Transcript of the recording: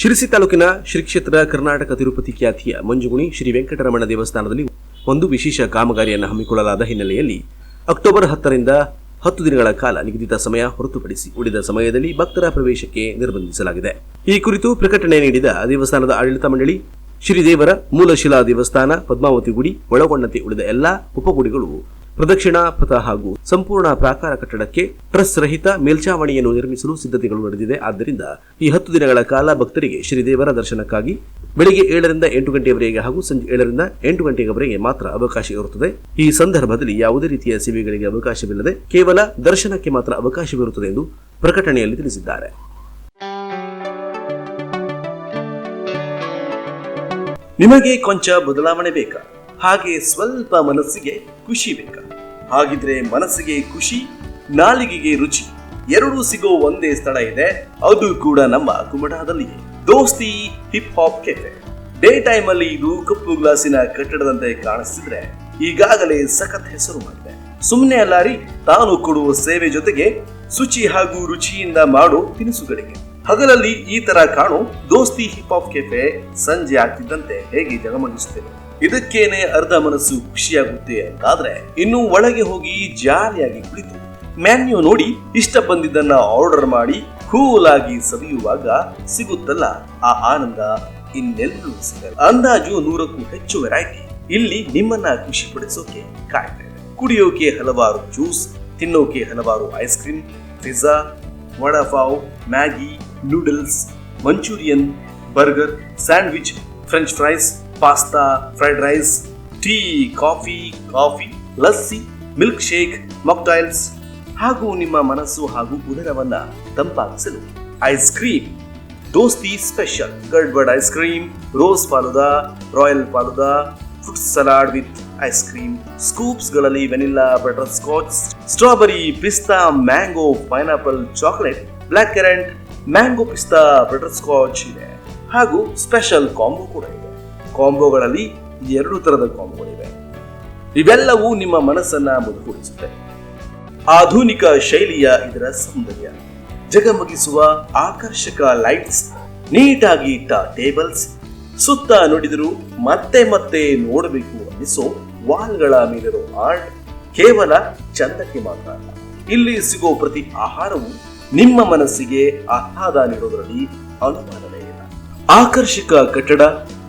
ಶಿರಸಿ ತಾಲೂಕಿನ ಶ್ರೀ ಕ್ಷೇತ್ರ ಕರ್ನಾಟಕ ತಿರುಪತಿ ಖ್ಯಾತಿಯ ಮಂಜುಗುಣಿ ಶ್ರೀ ವೆಂಕಟರಮಣ ದೇವಸ್ಥಾನದಲ್ಲಿ ಒಂದು ವಿಶೇಷ ಕಾಮಗಾರಿಯನ್ನು ಹಮ್ಮಿಕೊಳ್ಳಲಾದ ಹಿನ್ನೆಲೆಯಲ್ಲಿ ಅಕ್ಟೋಬರ್ ಹತ್ತರಿಂದ ಹತ್ತು ದಿನಗಳ ಕಾಲ ನಿಗದಿತ ಸಮಯ ಹೊರತುಪಡಿಸಿ ಉಳಿದ ಸಮಯದಲ್ಲಿ ಭಕ್ತರ ಪ್ರವೇಶಕ್ಕೆ ನಿರ್ಬಂಧಿಸಲಾಗಿದೆ. ಈ ಕುರಿತು ಪ್ರಕಟಣೆ ನೀಡಿದ ದೇವಸ್ಥಾನದ ಆಡಳಿತ ಮಂಡಳಿ, ಶ್ರೀದೇವರ ಮೂಲಶಿಲಾ ದೇವಸ್ಥಾನ, ಪದ್ಮಾವತಿ ಗುಡಿ, ಒಳಗೊಂಡಂತೆ ಉಳಿದ ಎಲ್ಲಾ ಉಪಗುಡಿಗಳು ಪ್ರದಕ್ಷಿಣಾ ಪಥ ಹಾಗೂ ಸಂಪೂರ್ಣ ಪ್ರಾಕಾರ ಕಟ್ಟಡಕ್ಕೆ ಟ್ರಸ್ ರಹಿತ ಮೇಲ್ಚಾವಣಿಯನ್ನು ನಿರ್ಮಿಸಲು ಸಿದ್ಧತೆಗಳು ನಡೆದಿದೆ. ಆದ್ದರಿಂದ ಈ ಹತ್ತು ದಿನಗಳ ಕಾಲ ಭಕ್ತರಿಗೆ ಶ್ರೀದೇವರ ದರ್ಶನಕ್ಕಾಗಿ ಬೆಳಿಗ್ಗೆ ಏಳರಿಂದ ಎಂಟು ಗಂಟೆಯವರೆಗೆ ಹಾಗೂ ಸಂಜೆ ಏಳರಿಂದ ಎಂಟು ಗಂಟೆಯವರೆಗೆ ಮಾತ್ರ ಅವಕಾಶ ಇರುತ್ತದೆ. ಈ ಸಂದರ್ಭದಲ್ಲಿ ಯಾವುದೇ ರೀತಿಯ ಸೇವೆಗಳಿಗೆ ಅವಕಾಶವಿಲ್ಲದೆ ಕೇವಲ ದರ್ಶನಕ್ಕೆ ಮಾತ್ರ ಅವಕಾಶವಿರುತ್ತದೆ ಎಂದು ಪ್ರಕಟಣೆಯಲ್ಲಿ ತಿಳಿಸಿದ್ದಾರೆ. ನಿಮಗೆ ಕೊಂಚ ಬದಲಾವಣೆ ಬೇಕಾ? ಹಾಗೆ ಸ್ವಲ್ಪ ಮನಸ್ಸಿಗೆ ಖುಷಿ ಬೇಕಾ. ಹಾಗಿದ್ರೆ ಮನಸ್ಸಿಗೆ ಖುಷಿ, ನಾಲಿಗೆಗೆ ರುಚಿ, ಎರಡೂ ಸಿಗೋ ಒಂದೇ ಸ್ಥಳ ಇದೆ. ಅದು ಕೂಡ ನಮ್ಮ ಕುಮಟಾದಲ್ಲಿಯೇ Dosti hip hop cafe day time ಅಲ್ಲಿ ಇದು ಕಪ್ಪು ಗ್ಲಾಸಿನ ಕಟ್ಟಡದಂತೆ ಕಾಣಿಸ್ತಿದ್ರೆ ಈಗಾಗಲೇ ಸಖತ್ ಹೆಸರು ಮಾಡಿದೆ. ಸುಮ್ಮನೆ ಅಲ್ಲಾರಿ, ತಾನು ಕೊಡುವ ಸೇವೆ ಜೊತೆಗೆ ಶುಚಿ ಹಾಗೂ ರುಚಿಯಿಂದ ಮಾಡೋ ತಿನಿಸುಗಳಿಗೆ. ಹಗಲಲ್ಲಿ ಈ ತರ ಕಾಣೋ ದೋಸ್ತಿ ಹಿಪ್ ಹಾಪ್ ಕೆಫೆ ಸಂಜೆ ಆಗ್ತಿದ್ದಂತೆ ಹೇಗೆ ಜಗಮಗಿಸುತ್ತೇವೆ. ಇದಕ್ಕೇನೆ ಅರ್ಧ ಮನಸ್ಸು ಖುಷಿಯಾಗುತ್ತೆ ಅಂತಾದ್ರೆ ಇನ್ನು ಒಳಗೆ ಹೋಗಿ ಜಾಲಿಯಾಗಿ ಕುಳಿತು. ಮೆನ್ಯೂ ನೋಡಿ ಇಷ್ಟ ಬಂದಿದ್ದನ್ನ ಆರ್ಡರ್ ಮಾಡಿ ಕೂಲ್ ಆಗಿ ಸವಿಯುವಾಗ ಸಿಗುತ್ತಲ್ಲ ಆ ಆನಂದ ಇನ್ನೆಲ್ಲೂ ಸಿಗಲ್ಲ. ಅಂದಾಜು ನೂರಕ್ಕೂ ಹೆಚ್ಚು ವೆರೈಟಿ ಇಲ್ಲಿ ನಿಮ್ಮನ್ನ ಖುಷಿ ಪಡಿಸೋಕೆ ಕುಡಿಯೋಕೆ ಹಲವಾರು ಜ್ಯೂಸ್, ತಿನ್ನೋಕೆ ಹಲವಾರು ice cream pizza, vada pav, Maggi, noodles, manchurian, burger, sandwich, French fries pasta fried rice tea coffee coffee lassi milk shake mocktails ಹಾಗೂ ನಿಮ್ಮ ಮನಸ್ಸು ಹಾಗೂ ಉದರವನ್ನ ತಂಪಾಗಿಸಲು ಐಸ್ ಕ್ರೀಮ್ ದೋಸ್ತಿ special gadbad ice cream rose falooda royal falooda fruit salad with ice cream ಸ್ಕೂಪ್ಸ್ಗಳಲ್ಲಿ vanilla butter scotch strawberry pista mango pineapple chocolate black currant mango pista butter scotch ಇದೆ. ಹಾಗೂ special combo ಕೂಡ ಇದೆ. ಕಾಂಬೋಗಳಲ್ಲಿ ಎರಡು ತರದ ಕಾಂಬೋಗಳಿವೆ. ಇವೆಲ್ಲವೂ ನಿಮ್ಮ ಮನಸ್ಸನ್ನ ಮುದುಗೂಡಿಸುತ್ತೆ ಆಧುನಿಕ ಶೈಲಿಯ ಇದರ ಸೌಂದರ್ಯ. ಜಗಮಗಿಸುವ ಆಕರ್ಷಕ ಲೈಟ್ಸ್, ನೀಟಾಗಿ ಇಟ್ಟ ಟೇಬಲ್ಸ್, ಸುತ್ತ ನುಡಿದರು ಮತ್ತೆ ಮತ್ತೆ ನೋಡಬೇಕು ಅನ್ನಿಸೋ ವಾಲ್ಗಳ ಮೇಲಿರೋ ಆರ್ಟ್ ಕೇವಲ ಚಂದಕ್ಕೆ ಮಾತ್ರ ಅಲ್ಲ. ಇಲ್ಲಿ ಸಿಗೋ ಪ್ರತಿ ಆಹಾರವು ನಿಮ್ಮ ಮನಸ್ಸಿಗೆ ಆಹ್ಲಾದ ನೀಡೋದರಲ್ಲಿ ಅನುಮಾನವೇ ಇಲ್ಲ. ಆಕರ್ಷಕ ಕಟ್ಟಡ